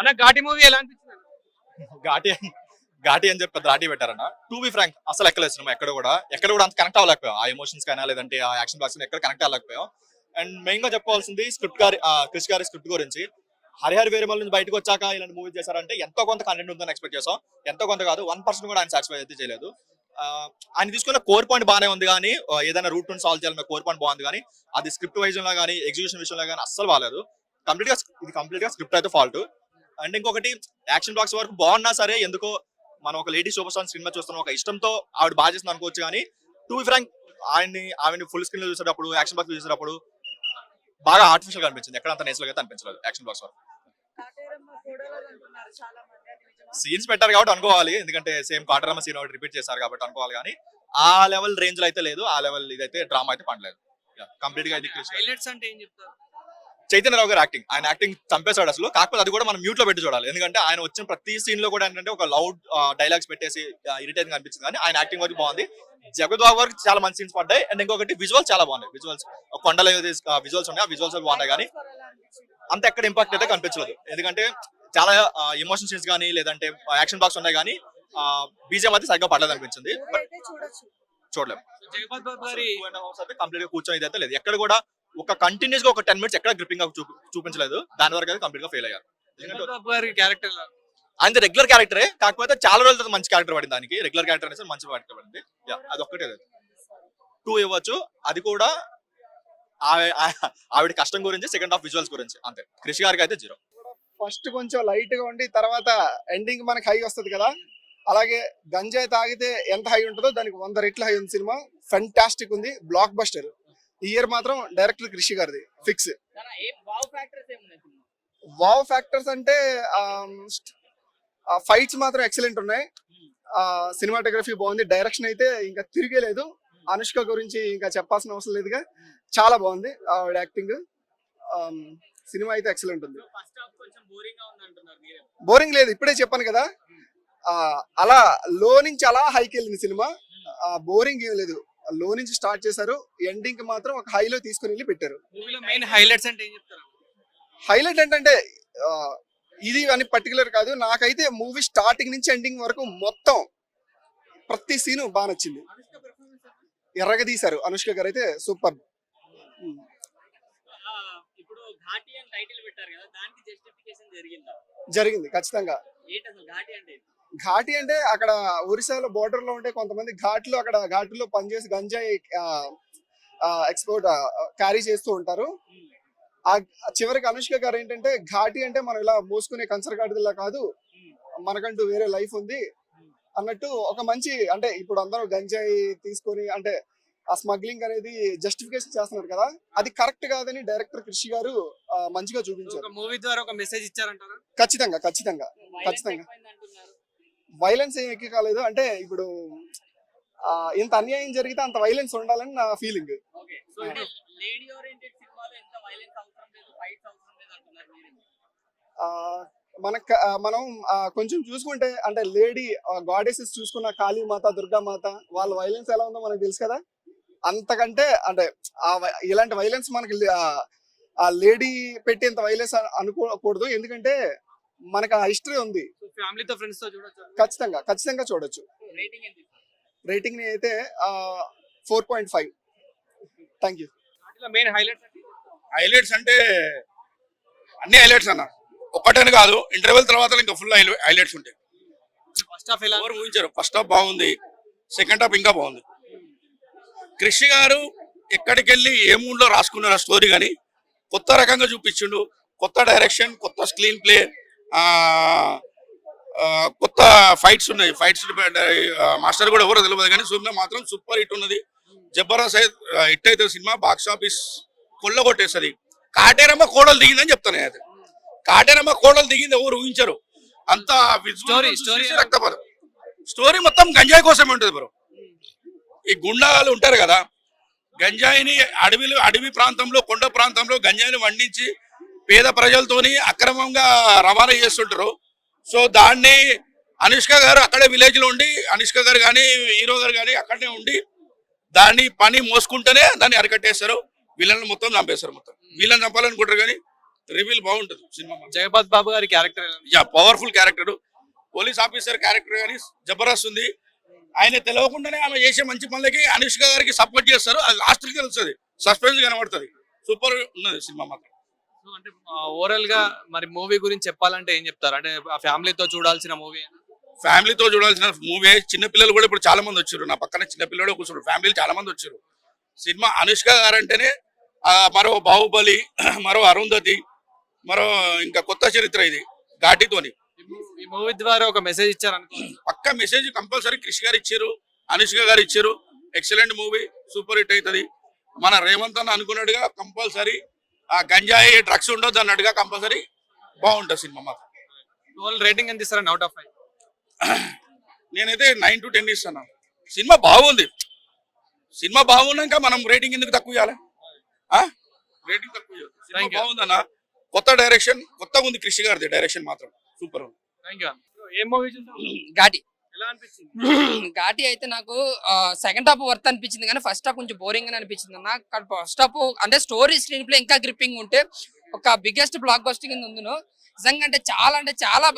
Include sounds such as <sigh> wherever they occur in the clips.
అన్న ఘాటి మూవీ ఎలా అనిపించింది ఘాటి ఘాటి అని చెప్పి పెద్ద ఘాటి పెట్టారన్న. టూ బి ఫ్రాంక్ అసలు ఎక్కలేదు సినిమా ఎక్కడ కూడా. ఎక్కడ కూడా అంత కనెక్ట్ అవ్వలేకపోయాం. ఆ ఎమోషన్స్ కానీ లేదంటే ఆ యాక్షన్ బ్లాక్స్ ఎక్కడ కనెక్ట్ అవ్వలేకపోయాం. అండ్ మెయిన్గా చెప్పాల్సింది స్క్రిప్ట్ గారి క్రిష్ గారి స్క్రిప్ట్ గురించి. హరిహర్ వేరేమల్ నుంచి బయటకు వచ్చాక ఇలాంటి మూవీ చేశారంటే ఎంతో కొంత కంటెంట్ ఉందని ఎక్స్పెక్ట్ చేసాం ఎంతో కొంత కాదు వన్ పర్సెంట్ కూడా ఆయన సాటిస్ఫై అయితే చేయలేదు. ఆయన తీసుకున్న కోర్ పాయింట్ బాగానే ఉంది కానీ ఏదైనా రూట్ నుండి సాల్వ్ చేయాలన్న కోర్ పాయింట్ బాగుంది కానీ అది స్క్రిప్ట్ వైజ్లో కానీ ఎగ్జిక్యూషన్ విషయంలో కానీ అస్సలు బాగాలేదు కంప్లీట్గా ఇది కంప్లీట్గా స్క్రిప్ట్ అయితే ఫాల్ట్ అండ్ ఇంకొకటి యాక్షన్ బ్లాక్స్ వరకు బాగున్నా సరే ఎందుకో మనం ఒక లేడీ సూపర్ స్టార్ సినిమా చూస్తున్నాం ఒక ఇష్టంతో ఆవిడ బాగా చేస్తుంది అనుకోవచ్చు కానీ టూ ఫ్రాంక్ ఆయన్ని ఆవిడని ఫుల్ స్క్రీన్లో చూసేటప్పుడు యాక్షన్ బ్లాక్స్ చూసేటప్పుడు బాగా ఆర్టిఫిషియల్గా అనిపించింది. ఎక్కడ అంత నేచురల్గా అనిపించలేదు యాక్షన్ బ్లాక్స్ వరకు? సీన్స్ పెట్టారు కాబట్టి అనుకోవాలి. ఎందుకంటే సేమ్ కాటరమ్మ సీన్ ఒకటి రిపీట్ చేశారు కాబట్టి అనుకోవాలి కానీ ఆ లెవెల్ రేంజ్లో అయితే లేదు ఆ లెవెల్ ఇదైతే డ్రామా అయితే పండలేదు. కంప్లీట్గా ఇది కృష్ణ హైలైట్స్ అంటే ఏం చెప్తారు? చైతన్యరావు గారు యాక్టింగ్ ఆయన యాక్టింగ్ చంపేశాడు అసలు. కాకపోతే అది కూడా మనం మ్యూట్లో పెట్టి చూడాలి. ఎందుకంటే ఆయన వచ్చిన ప్రతి సీన్లో కూడా ఏంటంటే ఒక లౌడ్ డైలాగ్స్ పెట్టేసి ఇరిటేటింగ్ అనిపించింది. కానీ ఆయన యాక్టింగ్ వరకు బాగుంది. జగద్ బాబు వరకు చాలా మంచి సీన్స్ పడ్డాయి. అండ్ ఇంకొకటి విజువల్స్ చాలా బాగున్నాయి. విజువల్స్ కొండల విజువల్స్ ఉన్నాయి. ఆ విజువల్స్ బాగున్నాయి కానీ? అంత ఎక్కడ ఇంపాక్ట్ అయితే కనిపించలేదు. ఎందుకంటే చాలా ఎమోషన్ సీన్స్ కానీ లేదంటే యాక్షన్ బాక్స్ ఉన్నాయి కానీ బీజేం అయితే సరిగ్గా పడలేదు అనిపించింది. అయితే చూడలేము గారి కంప్లీట్గా కూర్చొని ఇదైతే లేదు. ఎక్కడ కూడా ఒక కంటిన్యూస్గా ఒక టెన్ మినిట్స్ ఎక్కడ గ్రిప్పింగ్ చూపించలేదు. దాని వరకు అయితే కంప్లీట్గా ఫెయిల్ అయ్యారు. క్యారెక్టర్ ఆయన రెగ్యులర్ క్యారెక్టరే కాకపోతే చాలా రోజుల తర్వాత మంచి క్యారెక్టర్ పడింది దానికి. రెగ్యులర్ క్యారెక్టర్ అనేసి మంచి క్యారెక్టర్ పడింది. అది ఒక్కటే టూ ఇవ్వచ్చు. అది కూడా ఆవిడ కష్టం గురించి సెకండ్ హాఫ్ విజువల్స్ గురించి. అంతే. కృషి గారికి అయితే జీరో ఫస్ట్ కొంచెం లైట్గా ఉండి తర్వాత ఎండింగ్ మనకి హై వస్తది కదా. అలాగే గంజాయి తాగితే ఎంత హై ఉంటుందో దానికి వంద రెట్లు హై ఉంది సినిమా. ఫెంటాస్టిక్ ఉంది. బ్లాక్ బస్టర్ ఈ ఇయర్ మాత్రం డైరెక్టర్ కృషి గారిది ఫిక్స్. వావ్ ఫ్యాక్టర్స్ అంటే ఫైట్స్ మాత్రం ఎక్సలెంట్ ఉన్నాయి. సినిమాటోగ్రఫీ బాగుంది. డైరెక్షన్ అయితే ఇంకా తిరిగేలేదు అనుష్క గురించి ఇంకా చెప్పాల్సిన అవసరం లేదుగా. చాలా బాగుంది ఆవిడ యాక్టింగ్ సినిమా అయితే ఎక్సలెంట్ ఉంది. బోరింగ్ లేదు ఇప్పుడే చెప్పాను కదా. అలా లో నుంచి అలా హైకి వెళ్ళింది సినిమా. బోరింగ్ ఏం లేదు. లో నుంచి స్టార్ట్ చేశారు. ఎండింగ్కి మాత్రం ఒక హైలో తీసుకుని వెళ్ళి పెట్టారు. మూవీలో మెయిన్ హైలైట్స్ అంటే ఏం చెప్తారు? హైలైట్ ఏంటంటే ఇది అని పర్టికులర్ కాదు. నాకైతే మూవీ స్టార్టింగ్ నుంచి ఎండింగ్ వరకు మొత్తం ప్రతి సీను బాగా నచ్చింది. ఎర్రగా తీశారు అనుష్క గారు అయితే సూపర్ జరిగిందా? ఖచ్చితంగా. ఘాటి అంటే అక్కడ ఒరిస్సాలో బోర్డర్లో ఉంటే కొంతమంది ఘాట్లు అక్కడ ఘాట్లో పనిచేసి గంజాయి ఎక్స్పోర్ట్ క్యారీ చేస్తూ ఉంటారు. ఆ చివరికి అనుష్క గారు ఏంటంటే ఘాటి అంటే మనం ఇలా మోసుకునే కంచరగాడిలా కాదు మనకంటూ వేరే లైఫ్ ఉంది అన్నట్టు ఒక మంచి అంటే ఇప్పుడు అందరూ గంజాయి తీసుకొని అంటే ఆ స్మగ్లింగ్ అనేది జస్టిఫికేషన్ చేస్తున్నారు కదా. అది కరెక్ట్ కాదని డైరెక్టర్ కృషి గారు మంచిగా చూపించారు. ఒక మూవీ ద్వారా ఒక మెసేజ్ ఇచ్చారంటారా? ఖచ్చితంగా ఖచ్చితంగా ఖచ్చితంగా. వైలెన్స్ ఏం ఎక్కి కాలేదు. అంటే ఇప్పుడు ఇంత అన్యాయం జరిగితే అంత వైలెన్స్ ఉండాలని నా ఫీలింగ్ మనం ఆ, కొంచెం చూసుకుంటే అంటే లేడీ గాడెసెస్ చూసుకున్న కాళీ మాత దుర్గా మాత వాళ్ళ వైలెన్స్ ఎలా ఉందో మనకు తెలుసు కదా? అంతకంటే అంటే ఇలాంటి వైలెన్స్ మనకి ఆ లేడీ పెట్టేంత వైలెన్స్ అనుకోకూడదు ఎందుకంటే మనకు ఆ హిస్టరీ ఉంది. సో ఫ్యామిలీతో ఫ్రెండ్స్తో చూడొచ్చు? ఖచ్చితంగా ఖచ్చితంగా చూడొచ్చు. రేటింగ్ని అయితే four point five. Thank you main highlights అంటే హైలైట్స్ అంటే అన్ని హైలైట్స్ అన్న. ఒక్కటని కాదు ఇంటర్వెల్ తర్వాత ఇంకా ఫుల్ హైలైట్స్ ఉంటాయి. ఫస్ట్ హాఫ్ ఎలా? ఎవరు ఊహించారు. ఫస్ట్ హాఫ్ బాగుంది. సెకండ్ హాఫ్ ఇంకా బాగుంది. కృషి గారు ఎక్కడికి వెళ్ళి ఏ మూడ్లో రాసుకున్నారు ఆ స్టోరీ కానీ కొత్త రకంగా చూపించిండు. కొత్త డైరెక్షన్ కొత్త స్క్రీన్ ప్లే కొత్త ఫైట్స్ ఉన్నాయి. ఫైట్స్ మాస్టర్ కూడా ఎవరో తెలియదు కానీ సినిమా మాత్రం సూపర్ హిట్ ఉన్నది. జబర్దస్త్ హిట్ అయితే సినిమా బాక్స్ ఆఫీస్ కొల్లగొట్టేస్తుంది. కాటేరమ్మ కోడలు దిగిందని చెప్తాను నేను అయితే. కాటేరమ్మ కోడలు దిగింది ఎవరు ఊహించరు. అంత ఎలా? రక్తపదం స్టోరీ మొత్తం గంజాయి కోసమే ఉంటుంది బ్రో. ఈ గుండాలు ఉంటారు కదా గంజాయిని అడవిలో అడవి ప్రాంతంలో కొండ ప్రాంతంలో గంజాయిని వండించి పేద ప్రజలతోని అక్రమంగా రవాణా చేస్తుంటారు. సో దాన్ని అనుష్క గారు అక్కడే విలేజ్లో ఉండి అనుష్క గారు కానీ హీరో గారు కానీ అక్కడనే ఉండి దాన్ని పని మోసుకుంటేనే దాన్ని అరికట్టేస్తారు వీళ్ళని మొత్తం చంపేస్తారు మొత్తం. వీళ్ళని చంపాలనుకుంటారు కానీ రివీల్ బాగుంటుంది సినిమా జగపత్ బాబు గారి character? Yeah powerful character. Police officer character కానీ జబర్దస్త్ ఉంది. ఆయన తెలియకుండానే ఆమె చేసే మంచి పనులకి అనుష్క గారికి సపోర్ట్ చేస్తారు. అది లాస్ట్కి తెలుస్తుంది. సస్పెన్స్ కనబడుతుంది. సూపర్ ఉన్నది సినిమా మాత్రం. సో అంటే ఓవరాల్గా మరి మూవీ గురించి చెప్పాలంటే ఏం చెప్తారు? అంటే ఆ ఫ్యామిలీతో చూడాల్సిన మూవీ ఫ్యామిలీతో చూడాల్సిన మూవీ చిన్న పిల్లలు కూడా ఇప్పుడు చాలా మంది వచ్చారు నా పక్కన చిన్న పిల్లలు కూర్చున్నారు ఫ్యామిలీలు చాలా మంది వచ్చారు సినిమా అనుష్క గారు అంటేనే ఆ, మరో బాహుబలి <clears throat> మరో అరుంధతి మరో ఇంకా కొత్త చరిత్ర ఇది ఘాటితోని. ఈ మూవీ ద్వారా ఒక మెసేజ్ ఇచ్చారు <clears throat> పక్క మెసేజ్ కంపల్సరీ క్రిష్ గారు ఇచ్చారు అనుష్క గారు ఇచ్చారు ఎక్సలెంట్ మూవీ సూపర్ హిట్ అవుతుంది మన రేవంత్ అన్న అనుకున్నట్టుగా కంపల్సరీ గంజాయి డ్రగ్స్ ఉండొద్దు అన్నట్టుగా కంపల్సరీ బాగుంటుంది సినిమా మాత్రం. రేటింగ్ ఎంత ఇస్తారండి అవుట్ ఆఫ్ ఫైవ్ నేనైతే నైన్ టు టెన్ ఇస్తాను. సినిమా బాగుంది. సినిమా బాగున్నాక మనం రేటింగ్ ఎందుకు తక్కువ ఇవ్వాలి రేటింగ్ తక్కువ. సినిమా. బాగుందన్న కొత్త డైరెక్షన్ కొత్తగా ఉంది కృషి గారిది డైరెక్షన్ మాత్రం. సూపర్ ఉంది. థ్యాంక్ యూ ఏం మూవీ <clears throat> ఘాటి. <laughs> ఘాటి అయితే నాకు సెకండ్ హాఫ్ వర్త్ అనిపించింది కానీ ఫస్ట్ హాఫ్ కొంచెం బోరింగ్ అని అనిపించింది. అన్న ఫస్ట్ హాఫ్ అంటే స్టోరీ స్క్రీన్ ప్లే ఇంకా గ్రిప్పింగ్ ఉంటే ఒక బిగ్గెస్ట్ బ్లాక్ బస్టింగ్ కింద ఉందును. నిజంగా అంటే చాలా అంటే చాలా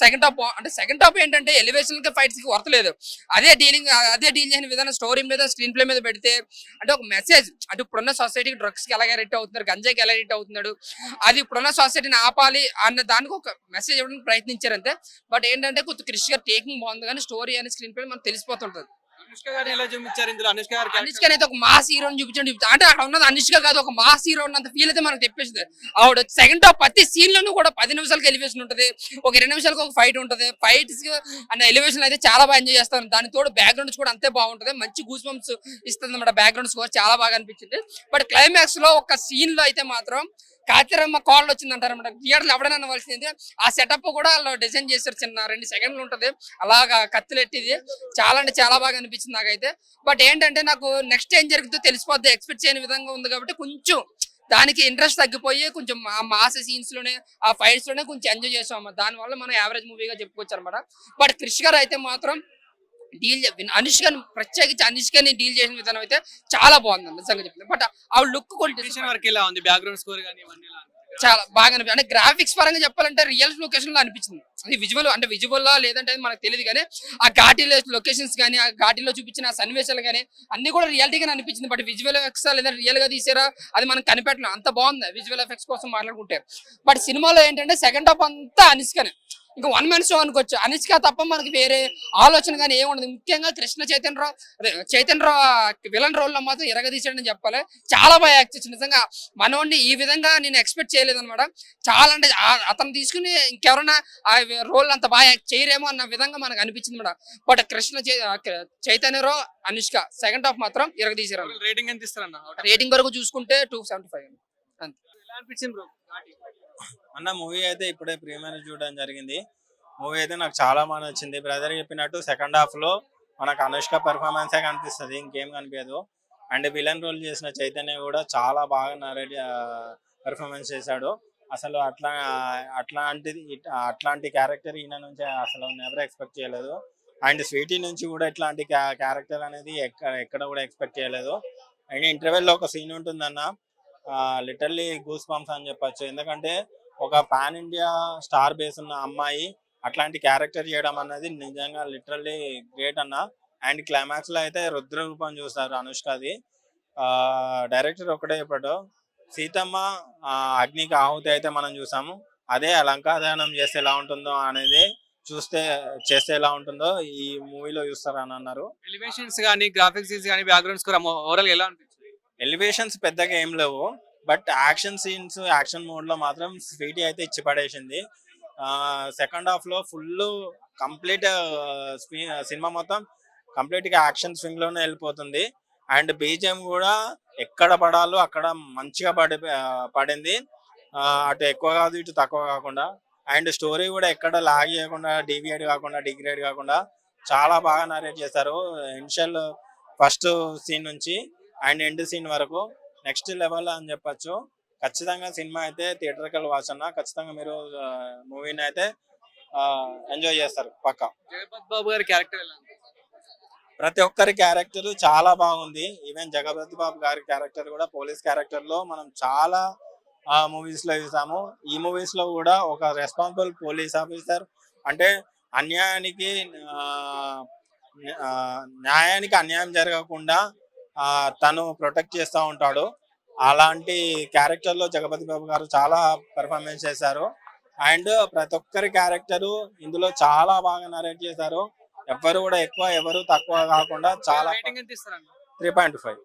సెకండ్ హాఫ్ అంటే సెకండ్ హాఫ్ ఏంటంటే ఎలివేషన్కి ఫైట్స్కి వర్తలేదు అదే డీలింగ్ అదే డీల్ చేసిన విధానం స్టోరీ మీద స్క్రీన్ ప్లే మీద పెడితే అంటే ఒక మెసేజ్ అంటే ఇప్పుడున్న సొసైటీకి డ్రగ్స్కి ఎలా అడిక్ట్ అవుతున్నారు గంజాయికి ఎలా అడిక్ట్ అవుతున్నాడు అది ఇప్పుడున్న సొసైటీని ఆపాలి అన్న దానికి ఒక మెసేజ్ ఇవ్వడానికి ప్రయత్నించారు అంతే బట్ ఏంటంటే కొంత క్రిష్ గారు టేకింగ్ బాగుంది కానీ స్టోరీ అని స్క్రీన్ ప్లే మనకు తెలిసిపోతుంటది. అనుష్క గారిని ఎలా చూపించారు ఇందులో? అనుష్క అనుష్క అయితే ఒక మాస్ హీరోని చూపించండి. అంటే అక్కడ ఉన్నది అనుష్క కాదు ఒక మాస్ హీరో ఉన్నంత ఫీల్ అయితే మనకు తెప్పిస్తుంది. ఆవిడ సెకండ్ హాఫ్ ప్రతి సీన్ లోనూ కూడా పది నిమిషాలకి ఎలివేషన్ ఉంటుంది. ఒక రెండు నిమిషాలకు ఒక ఫైట్ ఉంటుంది. ఫైట్స్ అనే ఎలివేషన్ అయితే చాలా బాగా ఎంజాయ్ చేస్తాను దాని తోడు బ్యాక్గ్రౌండ్స్ కూడా అంతే బాగుంటుంది. మంచి గూస్ బంప్స్ ఇస్తుంది అన్నమాట బ్యాక్గ్రౌండ్ స్కోర్ చాలా బాగా అనిపించింది. బట్ క్లైమాక్స్లో ఒక సీన్లో అయితే మాత్రం కాతిరమ్మ కాళ్ళు వచ్చింది అంటారనమాట థియేటర్లు ఎవడైనా అనవలసింది ఆ సెటప్ కూడా వాళ్ళు డిజైన్ చేశారు. చిన్న రెండు సెకండ్లు ఉంటుంది. అలాగా కత్తిలెట్టిది. చాలా అంటే చాలా బాగా అనిపించింది నాకైతే. బట్ ఏంటంటే నాకు నెక్స్ట్ ఏం జరుగుతుందో తెలిసిపోద్ది. ఎక్స్పెక్ట్ చేయని విధంగా ఉంది కాబట్టి కొంచెం దానికి ఇంట్రెస్ట్ తగ్గిపోయి కొంచెం ఆ మాస్ సీన్స్లోనే ఆ ఫైట్స్లోనే కొంచెం ఎంజాయ్ చేసాం అన్నమాట దాని వల్ల మనం యావరేజ్ మూవీగా చెప్పుకోవచ్చు అనమాట బట్ క్రిష్ గారు అయితే మాత్రం డీల్ అనుష్కని ప్రత్యేకించి అనుష్కని డీల్ చేసిన విధానం అయితే చాలా బాగుంది నిజంగా చెప్తుంది బట్ ఆ లుక్ Location వర్క్ ఎలా ఉంది? బ్యాక్గ్రౌండ్ స్కోర్ కానీ? చాలా బాగా అనిపి అంటే గ్రాఫిక్స్ పరంగా చెప్పాలంటే రియల్ లొకేషన్లో అనిపించింది. అది విజువల్ అంటే విజువల్లో లేదంటే అది మనకు తెలియదు కానీ ఆ ఘాటీలో లొకేషన్స్ కానీ ఆ ఘాటీలో చూపించిన సన్నివేశాలు కానీ అన్ని కూడా రియాలిటీగా అనిపించింది. బట్ విజువల్ ఎఫెక్ట్స్ లేదా రియల్గా తీసారా అది మనం కనిపెట్టలేం అంత బాగుంది విజువల్ ఎఫెక్ట్స్ కోసం మాట్లాడుకుంటే. బట్ సినిమాలో ఏంటంటే సెకండ్ హాఫ్ అంతా అనుష్కనే. ఇంకా వన్ మ్యాన్ షో అనుకోవచ్చు. అనుష్క తప్ప మనకి వేరే ఆలోచన కానీ ఏముండదు ముఖ్యంగా కృష్ణ చైతన్యరావు చైతన్యరావు విలన్ రోల్లో మాత్రం ఎరగదీశాడని చెప్పాలి. చాలా బాగా యాక్ట్ చేసి నిజంగా మనోడిని ఈ విధంగా నేను ఎక్స్పెక్ట్ చేయలేదు అనమాట చాలా అంటే అతను తీసుకుని ఇంకెవరైనా ఆ రోల్ అంత బాగా యాక్ట్ చేయరేమో అన్న విధంగా మనకు అనిపించింది madam but Krishna Chaitanyarao Anushka second half మాత్రం Total రేటింగ్ ఎంత ఇస్తారన్న? రేటింగ్ వరకు చూసుకుంటే టూ సెవెంటీ ఫైవ్ అన్న మూవీ అయితే ఇప్పుడే ప్రీమియర్ చూడడం జరిగింది. మూవీ అయితే నాకు చాలా బాగా నచ్చింది. బ్రదర్ చెప్పినట్టు సెకండ్ హాఫ్లో మనకు అనుష్క పెర్ఫార్మెన్సే కనిపిస్తుంది ఇంకేం కనిపించదు. అండ్ విలన్ రోల్ చేసిన చైతన్య కూడా చాలా బాగా నరేట్ పెర్ఫార్మెన్స్ చేశాడు. అసలు అట్లా అట్లాంటిది అట్లాంటి క్యారెక్టర్ ఈయన నుంచి అసలు నెవర్ ఎక్స్పెక్ట్ చేయలేదు. అండ్ స్వీటీ నుంచి కూడా ఇట్లాంటి క్యారెక్టర్ అనేది ఎక్కడ ఎక్కడ కూడా ఎక్స్పెక్ట్ చేయలేదు. అండ్ ఇంటర్వెల్లో ఒక సీన్ ఉంటుందన్న లిటర్లీ గూస్ బంప్స్ అని చెప్పొచ్చు. ఎందుకంటే ఒక పాన్ ఇండియా స్టార్ బేస్ ఉన్న అమ్మాయి అట్లాంటి క్యారెక్టర్ చేయడం అన్నది నిజంగా లిటరల్లీ గ్రేట్ అన్న. అండ్ క్లైమాక్స్లో అయితే రుద్ర రూపం చూస్తారు అనుష్కది. డైరెక్టర్ ఒకటే ఇప్పుడు సీతమ్మ అగ్నికి ఆహుతి అయితే మనం చూసాము అదే లంకాదహనం చేస్తే ఎలా ఉంటుందో అనేది చూస్తే చేస్తే ఎలా ఉంటుందో ఈ మూవీలో చూస్తారని అన్నారు. ఎలివేషన్స్ కానీ గ్రాఫిక్స్ కానీ బ్యాక్గ్రౌండ్ స్కోర్ ఓవరాల్ ఎలా ఉంటుంది ఎలివేషన్స్ పెద్దగా ఏం లేవు. బట్ యాక్షన్ సీన్స్ యాక్షన్ మోడ్లో మాత్రం స్వీటీ అయితే ఇచ్చి పడేసింది. సెకండ్ హాఫ్లో ఫుల్ కంప్లీట్ సినిమా మొత్తం కంప్లీట్గా యాక్షన్ స్వింగ్లోనే వెళ్ళిపోతుంది. అండ్ బీజిఎం కూడా ఎక్కడ పడాలో అక్కడ మంచిగా పడి పడింది. అటు ఎక్కువ కాదు ఇటు తక్కువ కాకుండా. అండ్ స్టోరీ కూడా ఎక్కడ లాగ్ చేయకుండా డీవియేట్ కాకుండా డిగ్రేడ్ కాకుండా చాలా బాగా నరేట్ చేశారు. ఇనిషియల్ ఫస్ట్ సీన్ నుంచి అండ్ ఎండ్ సీన్ వరకు నెక్స్ట్ లెవెల్ అని చెప్పొచ్చు. ఖచ్చితంగా సినిమా అయితే థియేటర్కల్ వాచ్ అన్న ఖచ్చితంగా మీరు మూవీని అయితే ఎంజాయ్ చేస్తారు పక్కా. జగపత్ బాబు గారి క్యారెక్టర్ ప్రతి ఒక్కరి క్యారెక్టర్ చాలా బాగుంది. ఈవెన్ జగపతి బాబు గారి క్యారెక్టర్ కూడా పోలీస్ క్యారెక్టర్లో మనం చాలా మూవీస్లో చూసాము. ఈ మూవీస్లో కూడా ఒక రెస్పాన్సిబుల్ పోలీస్ ఆఫీసర్ అంటే అన్యాయానికి న్యాయానికి అన్యాయం జరగకుండా తను ప్రొటెక్ట్ చేస్తూ ఉంటాడు. అలాంటి క్యారెక్టర్లో జగపతి బాబు గారు చాలా పెర్ఫార్మెన్స్ చేశారు. అండ్ ప్రతి ఒక్కరి క్యారెక్టరు ఇందులో చాలా బాగా నరేట్ చేశారు. ఎవరు కూడా ఎక్కువ ఎవరు తక్కువ కాకుండా చాలా త్రీ పాయింట్ ఫైవ్